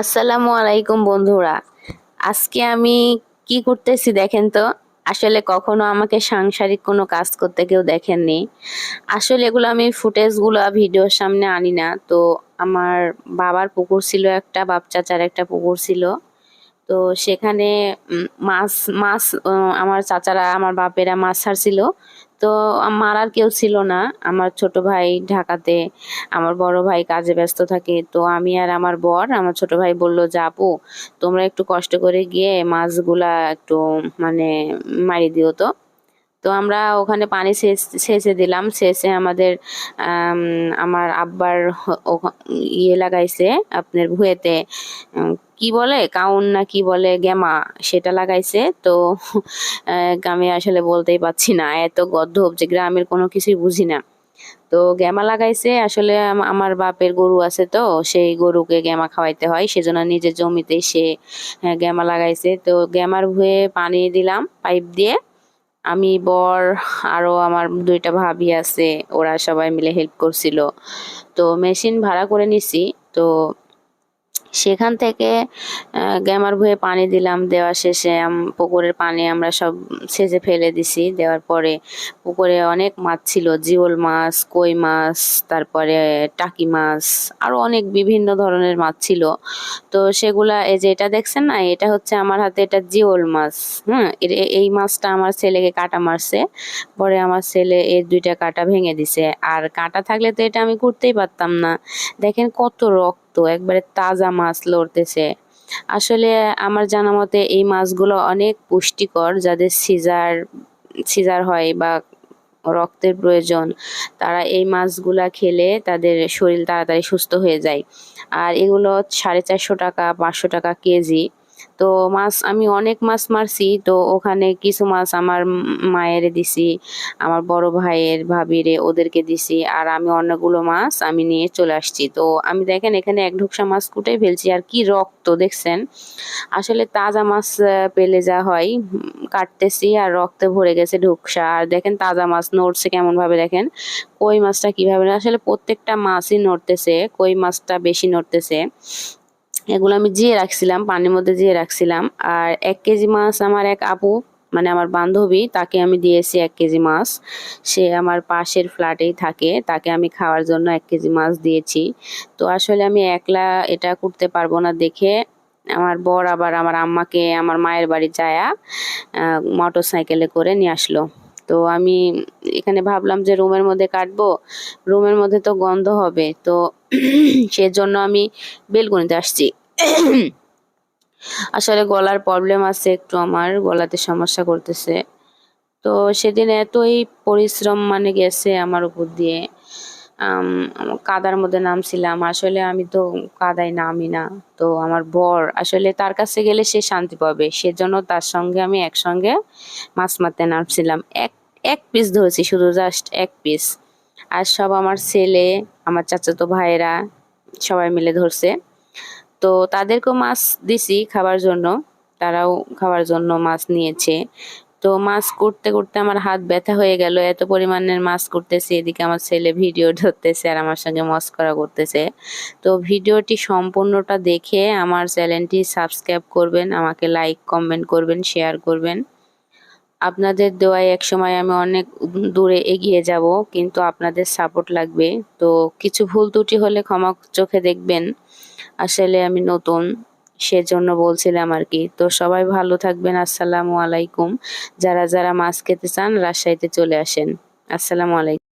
আসসালামু আলাইকুম বন্ধুরা। আজকে আমি কি করতেছি দেখেন তো? আসলে কখনো আমাকে সাংসারিক কোনো কাজ করতে কেউ দেখেননি। আসলে এগুলো আমি ফুটেজগুলো ভিডিওর সামনে আনি না। তো আমার বাবার পুকুর ছিল একটা বাপ চাচার একটা পুকুর ছিল। তো সেখানে মাছ মাছ আমার চাচারা, আমার বাপেরা মাছ ছাড়ছিল। তো আমার আর কেউ ছিল না। আমার ছোট ভাই ঢাকাতে, আমার বড় ভাই কাজে ব্যস্ত থাকে। তো আমি আর আমার বর, আমার ছোট ভাই বলল যাব তোমরা একটু কষ্ট করে গিয়ে মাছগুলা একটু মানে মারি দিও তো। তো আমরা ওখানে পানি সেচ- সেচে দিলাম। সেচে আমাদের আমার আব্বার ইয়ে লাগাইছে আপনার ভুয়েতে কি বলে? কাউন না কি বলে? গেমা সেটা লাগাইছে। তো আমি আসলে বলতেই পারছি না। এত গদ্ধব যে গ্রামের কোনো কিছুই বুঝি না। তো গ্যামা লাগাইছে। আসলে আমার বাপের গরু আছে তো সেই গরুকে গ্যামা খাওয়াইতে হয়। সেজন্য নিজের জমিতে সে আহ, গ্যামা লাগাইছে। তো গ্যামার ভুয়ে পানি দিলাম পাইপ দিয়ে। আমি বর আরও আমার দুইটা ভাবি আছে, ওরা সবাই মিলে হেল্প করছিল। তো মেশিন ভাড়া করে নিছি, তো সেখান থেকে গ্যামার ভুয়ে পানি দিলাম। দেওয়া শেষে পুকুরের পানি আমরা সব সেচে ফেলে দিছি। দেওয়ার পরে পুকুরে অনেক মাছ ছিল। জিওল মাছ, কই মাছ, তারপরে টাকি মাছ, আরও অনেক বিভিন্ন ধরনের মাছ ছিল। তো সেগুলা, এই যে এটা দেখছেন না? এটা হচ্ছে আমার হাতে এটা জিওল মাছ। হ্যাঁ এই মাছটা আমার ছেলেকে কাটা মারছে। পরে আমার ছেলে এর দুইটা কাটা ভেঙে দিছে। আর কাটা থাকলে তো এটা আমি করতেই পারতাম না। দেখেন কত রক্ত একবারে তাজা মাছ লড়তেছে। আসলে আমার জানা মতে এই মাছগুলো অনেক পুষ্টিকর, যাদের সিজার সিজার হয় বা রক্তের প্রয়োজন, তারা এই মাছগুলা খেলে তাদের শরীর তাড়াতাড়ি সুস্থ হয়ে যায়। আর এগুলো সাড়ে চারশো টাকা, পাঁচশো টাকা কেজি। তো মাছ, আমি অনেক মাছ মারছি। তো ওখানে কিছু মাছ আমার মায়েরে দিছি, আমার বড় ভাইয়ের ভাবিরে ওদেরকে দিছি, আর আমি অন্যগুলো মাছ আমি নিয়ে চলে আসছি। তো আমি দেখেন এখানে এক ঢুকসা মাছ কুটে ফেলছি, আর কি রক্ত, দেখছেন? আসলে তাজা মাছ পেলে যা হয় কাটতেছি, আর রক্তে ভরে গেছে ঢুকসা। আর দেখেন তাজা মাছ নড়ছে কেমন ভাবে দেখেন? কই মাছটা কীভাবে আসলে প্রত্যেকটা মাছই নড়তেছে, কই মাছটা বেশি নড়তেছে। এগুলো আমি জিয়ে রাখছিলাম, পানির মধ্যে জিয়ে রাখছিলাম। আর এক কেজি মাছ আমার এক আপু মানে আমার বান্ধবী, তাকে আমি দিয়েছি এক কেজি মাছ। সে আমার পাশের ফ্ল্যাটেই থাকে, তাকে আমি খাওয়ার জন্য এক কেজি মাছ দিয়েছি। তো আসলে আমি একলা এটা করতে পারব না দেখে আমার বর আবার আমার আম্মাকে, আমার মায়ের বাড়ি যায়া মোটর সাইকেলে করে নিয়ে আসলো। তো আমি এখানে ভাবলাম যে রুমের মধ্যে কাটবো, রুমের মধ্যে তো গন্ধ হবে, তো সেজন্য আমি বেলকনিতে আসছি। আসলে গলার প্রবলেম আছে একটু আমার, গলাতে সমস্যা করতেছে। তো সেদিন এতই পরিশ্রম মানে গেছে আমার উপর দিয়ে। কাদার মধ্যে নামছিলাম। আসলে আমি তো কাদায় নামি না। তো আমার বর আসলে তার কাছে গেলে সে শান্তি পাবে। সেজন্য তার সঙ্গে আমি একসঙ্গে মাছ মারতে নামছিলাম। এক এক পিস ধরেছি, শুধু জাস্ট এক পিস আর সব আমার ছেলে, আমার চাচাতো ভাইয়েরা সবাই মিলে ধরছে। তো তাদেরকেও মাছ দিছি খাবার জন্য। তারাও খাওয়ার জন্য মাছ নিয়েছে। তো মাছ করতে করতে আমার হাত ব্যথা হয়ে গেল। এত পরিমাণের মাছ করতেছে, এদিকে আমার ছেলে ভিডিও ধরতেছে আর আমার সঙ্গে মস্করা করতেছে। তো ভিডিওটি সম্পূর্ণটা দেখে আমার চ্যানেলটি সাবস্ক্রাইব করবেন, আমাকে লাইক কমেন্ট করবেন শেয়ার করবেন। আপনাদের দেওয়ায় এক সময় আমি অনেক দূরে এগিয়ে যাব, কিন্তু আপনাদের সাপোর্ট লাগবে। তো কিছু ভুল ত্রুটি হলে ক্ষমা চোখে দেখবেন। আসলে আমি নতুন। সেজন্য বলছিলাম আর কি। তো সবাই ভালো থাকবেন। আসসালামু আলাইকুম। যারা যারা মাছ খেতে চান, রাজশাহীতে চলে আসেন। আসসালামু আলাইকুম।